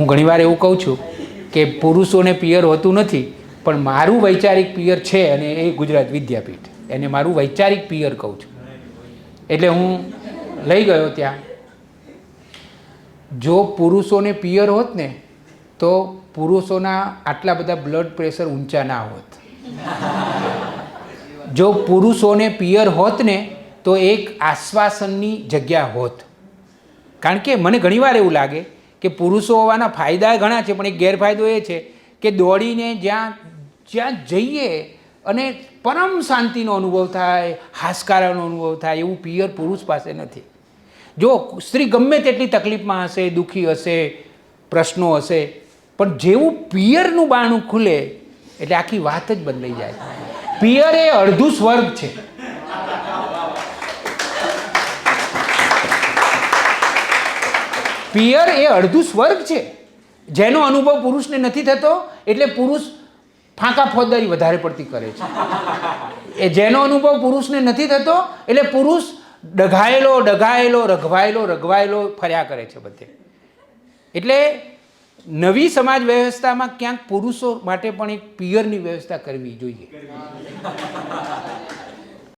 હું ઘણીવાર એવું કહું છું કે પુરુષોને પિયર હોતું નથી, પણ મારું વૈચારિક પિયર છે અને એ ગુજરાત વિદ્યાપીઠ. એને મારું વૈચારિક પિયર કહું છું. એટલે હું લઈ ગયો ત્યાં. જો પુરુષોને પિયર હોત ને, તો પુરુષોના આટલા બધા બ્લડ પ્રેશર ઊંચા ના હોત. જો પુરુષોને પિયર હોત ને, તો એક આશ્વાસનની જગ્યા હોત. કારણ કે મને ઘણીવાર એવું લાગે કે પુરુષો હોવાના ફાયદા ઘણા છે, પણ એક ગેરફાયદો એ છે કે દોડીને જ્યાં જ્યાં જઈએ અને પરમ શાંતિનો અનુભવ થાય હાશકારાનો અનુભવ થાય એવું પિયર પુરુષ પાસે નથી. જો સ્ત્રી ગમે તેટલી તકલીફમાં હશે, દુઃખી હશે, પ્રશ્નો હશે, પણ જેવું પિયરનું બાણું ખુલે, એટલે આખી વાત જ બદલાઈ જાય. પિયર એ અડધું સ્વર્ગ છે. પિયર એ અડધું સ્વર્ગ છે. જેનો અનુભવ પુરુષને નથી થતો, એટલે પુરુષ ફાંકા ફોજદારી વધારે પડતી કરે છે. એ જેનો અનુભવ પુરુષને નથી થતો, એટલે પુરુષ ડઘાયેલો ડઘાયેલો, રઘવાયેલો રઘવાયેલો ફર્યા કરે છે બધે. એટલે નવી સમાજ વ્યવસ્થામાં ક્યાંક પુરુષો માટે પણ એક પિયરની વ્યવસ્થા કરવી જોઈએ.